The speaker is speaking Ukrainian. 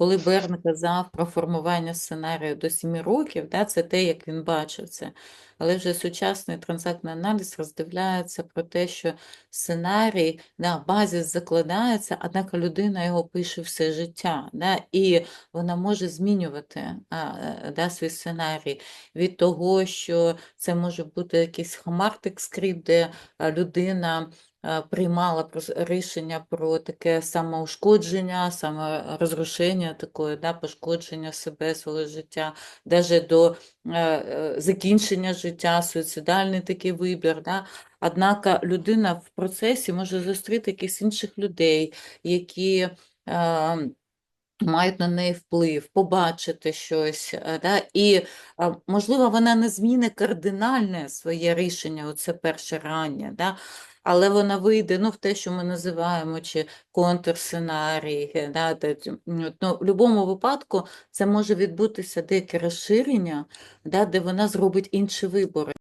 коли Берн казав про формування сценарію до 7 років, да, це те, як він бачив це. Але вже сучасний транзактний аналіз роздивляється про те, що сценарій, да, базис закладається, однак людина його пише все життя, да, і вона може змінювати е, да, свій сценарій від того, що це може бути якийсь хамартик скрипт, де людина а, приймала рішення про таке самоушкодження, саморозрушення, такое, да, пошкодження себе, свого життя, навіть до е, е, закінчення життя, суїцидальний такий вибір. Да? Однак людина в процесі може зустріти якихось інших людей, які е, мають на неї вплив, побачити щось. е, Да? І, е, можливо, вона не зміни кардинальне своє рішення, оце перше рання, да? Але вона вийде ну, в те, що ми називаємо чи контрсценарій. е, Да? де Ну, в будь-якому випадку це може відбутися деяке розширення, да? де вона зробить інші вибори.